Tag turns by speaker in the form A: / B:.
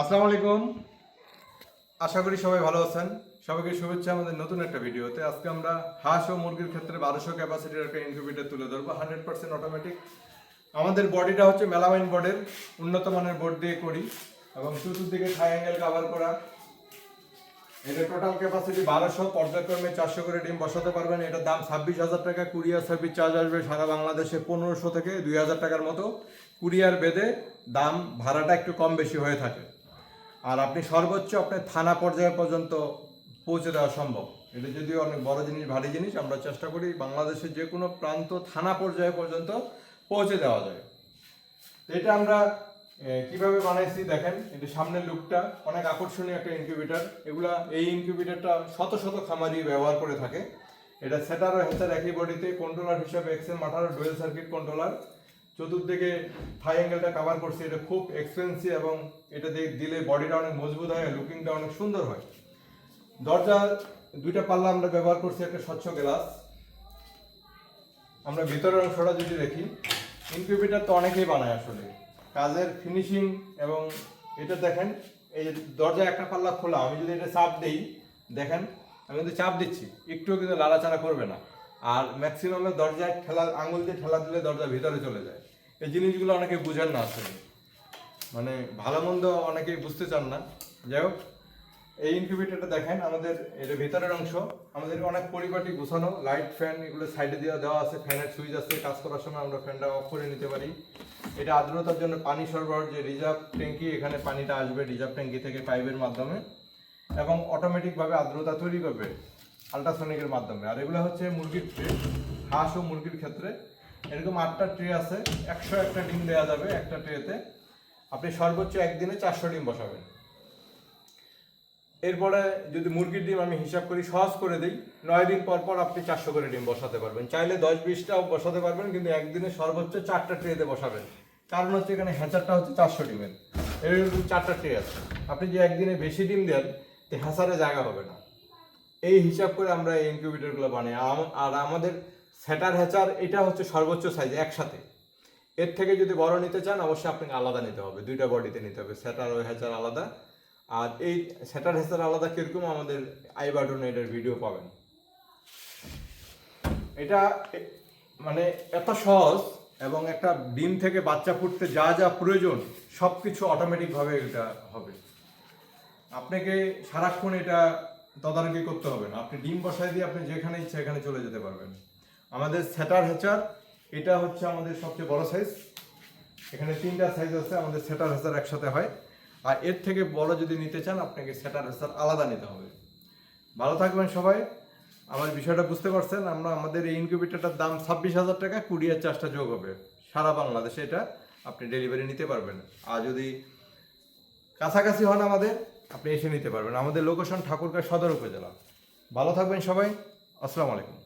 A: আসসালামু আলাইকুম। আশা করি সবাই ভালো আছেন। সবাইকে শুভেচ্ছা আমাদের নতুন একটা ভিডিওতে। আজকে আমরা হাঁস ও মুরগির ক্ষেত্রে বারোশো ক্যাপাসিটির একটা ইনকিউবেটর তুলে ধরবো। হান্ড্রেড পার্সেন্ট অটোমেটিক আমাদের বডিটা হচ্ছে মেলামাইন বোর্ডের উন্নত মানের বোর্ড দিয়ে করি। এবং চতুর্দিকে ট্রায়াঙ্গেল কাভার করা। এটা টোটাল ক্যাপাসিটি বারোশো, পর্যায়ক্রমে চারশো করে ডিম বসাতে পারবেন। এটার দাম ছাব্বিশ হাজার টাকা। কুরিয়ার সার্ভিস চার্জ আসবে সারা বাংলাদেশে পনেরোশো থেকে দুই হাজার টাকার মতো। কুরিয়ার বেদে দাম ভাড়াটা একটু কম বেশি হয়ে থাকে। আর আপনি সর্বোচ্চ আপনার থানা পর্যায় পর্যন্ত পৌঁছে দেওয়া সম্ভব। এটা যদিও অনেক বড় জিনিস, ভারী জিনিস, আমরা চেষ্টা করি বাংলাদেশের যে কোনো প্রান্ত থানা পর্যায় পর্যন্ত পৌঁছে দেওয়া যায়। এটা আমরা কীভাবে বানাইছি দেখেন এটা সামনের লুকটা, অনেক আকর্ষণীয় একটা ইনকিউবেটর এগুলা, এই ইনকিউবেটরটা শত শত খামারি ব্যবহার করে থাকে। এটা সেটার ও হেচার একই বডিতে কন্ট্রোলার হিসাবে এক্সেল মাঠার ডুয়েল সার্কিট কন্ট্রোলার চতুর্দিকে থাই অ্যাঙ্গেলটা কাভার করছে, এটা খুব এক্সপেন্সিভ এবং এটা দিলে বডিটা অনেক মজবুত হয় লুকিংটা অনেক সুন্দর হয়। দরজা, দুইটা পাল্লা আমরা ব্যবহার করছি একটা স্বচ্ছ গ্লাস আমরা ভিতরের অংশটা যদি দেখি ইনকিউবেটর তো অনেকেই বানায় আসলে। কাজের ফিনিশিং এবং এটা দেখেন, এই যে দরজা একটা পাল্লা খোলা, আমি যদি এটা চাপ দিই, দেখেন, আমি কিন্তু চাপ দিচ্ছি, একটুও কিন্তু লাড়াচাড়া করবে না। আর ম্যাক্সিমামে দরজায় ঠেলা, আঙুল দিয়ে ঠেলা দিলে দরজা ভিতরে চলে যায়। এই জিনিসগুলো অনেকে বুঝেন না আসলে। মানে ভালো মন্দ অনেকেই বুঝতে চান না। যাই হোক, এই ইনকিউবেটরটা দেখেন, আমাদের এর ভেতরের অংশ। আমাদের অনেক পরিপাটি গোছানো লাইট ফ্যান এগুলো সাইডে দেওয়া দেওয়া আছে ফ্যানের সুইচ আছে, কাজ করার সময় আমরা ফ্যানটা অফ করে নিতে পারি। এটা আর্দ্রতার জন্য পানি সরবরাহ যে রিজার্ভ ট্যাঙ্কি এখানে পানিটা আসবে রিজার্ভ ট্যাঙ্কি থেকে পাইপের মাধ্যমে। এবং অটোমেটিকভাবে আর্দ্রতা তৈরি করবে। আল্ট্রাসনিকের মাধ্যমে। আর এগুলো হচ্ছে মুরগির ট্রে হাঁস ও মুরগির ক্ষেত্রে। এরকম আটটা ট্রে আছে, একশো একটা ডিম দেওয়া যাবে একটা ট্রেতে আপনি সর্বোচ্চ একদিনে চারশো ডিম বসাবেন। এরপরে যদি মুরগির ডিম আমি হিসাব করি, সহজ করে দিই, নয় দিন পর পর আপনি চারশো করে ডিম বসাতে পারবেন। চাইলে দশ বিশটাও বসাতে পারবেন, কিন্তু একদিনে সর্বোচ্চ চারটা ট্রেতে বসাবেন। কারণ হচ্ছে এখানে হ্যাঁচারটা হচ্ছে চারশো ডিমের। এরকম চারটা ট্রে আছে। আপনি যে একদিনে বেশি ডিম দেন তো হ্যাঁচারে জায়গা হবে না। এই হিসাব করে আমরা এই ইনকিউবেটরগুলো বানাই। আর আমাদের সেটার হ্যাচার এটা হচ্ছে সর্বোচ্চ সাইজ একসাথে। এর থেকে যদি বড় নিতে চান, অবশ্যই আপনাকে আলাদা নিতে হবে। দুইটা বডিতে নিতে হবে। সেটার ও হ্যাচার আলাদা। আর এই সেটার হ্যাচার আলাদা কীরকম, আমাদের আই বাটনে এটার ভিডিও পাবেন। এটা মানে এত সহজ এবং একটা ডিম থেকে বাচ্চা ফুটতে যা যা প্রয়োজন সব কিছু অটোমেটিকভাবে এটা হবে। আপনাকে সারাক্ষণ এটা তদারকি করতে হবে না। আপনি ডিম বসাই দিয়ে আপনি যেখানে ইচ্ছা এখানে চলে যেতে পারবেন। আমাদের সেটার হেচার, এটা হচ্ছে আমাদের সবচেয়ে বড় সাইজ এখানে তিনটা সাইজ আছে, আমাদের সেটার হেচার একসাথে হয়। আর এর থেকে বড় যদি নিতে চান, আপনাকে সেটার হেচার আলাদা নিতে হবে। ভালো থাকবেন সবাই। আমার বিষয়টা বুঝতে পারছেন, আমরা আমাদের এই ইনকিউবেটরটার দাম ছাব্বিশ হাজার টাকা, কুরিয়ার চার্জটা যোগ হবে। সারা বাংলাদেশে এটা আপনি ডেলিভারি নিতে পারবেন। আর যদি কাছাকাছি হন আমাদের আপনি এসে নিতে পারবেন। আমাদের লোকেশন ঠাকুরগাঁ সদর উপজেলা। ভালো থাকবেন সবাই। আসসালামু আলাইকুম।